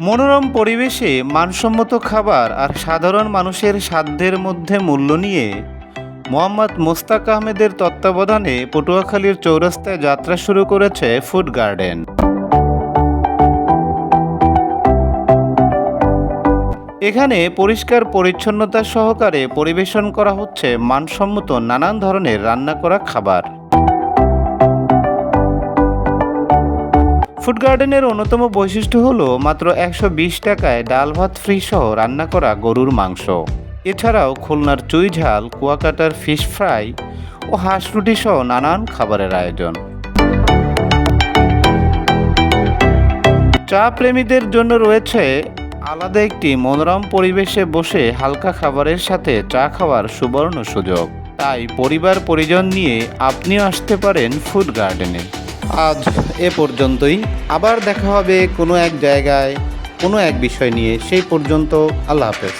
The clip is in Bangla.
মনোরম পরিবেশে মানসম্মত খাবার আর সাধারণ মানুষের সাধ্যের মধ্যে মূল্য নিয়ে মোহাম্মদ মোস্তাক আহমেদের তত্ত্বাবধানে পটুয়াখালীর চৌরাস্তায় যাত্রা শুরু করেছে ফুড গার্ডেন। এখানে পরিষ্কার পরিচ্ছন্নতা সহকারে পরিবেশন করা হচ্ছে মানসম্মত নানান ধরনের রান্না করা খাবার। ফুড গার্ডেনের অন্যতম বৈশিষ্ট্য হলো মাত্র একশো বিশ টাকায় ডাল ভাত ফ্রি সহ রান্না করা গরুর মাংস। এছাড়াও খুলনার চুই ঝাল, কুয়াকাটার ফিশ ফ্রাই ও হাঁস রুটি সহ নানান খাবারের আয়োজন। চা প্রেমীদের জন্য রয়েছে আলাদা একটি মনোরম পরিবেশে বসে হালকা খাবারের সাথে চা খাওয়ার সুবর্ণ সুযোগ। তাই পরিবার পরিজন নিয়ে আপনিও আসতে পারেন ফুড গার্ডেনে আজ এ পর্যন্তই। আবার দেখা হবে কোনো এক জায়গায়, কোনো এক বিষয় নিয়ে। সেই পর্যন্ত আল্লাহ হাফেজ।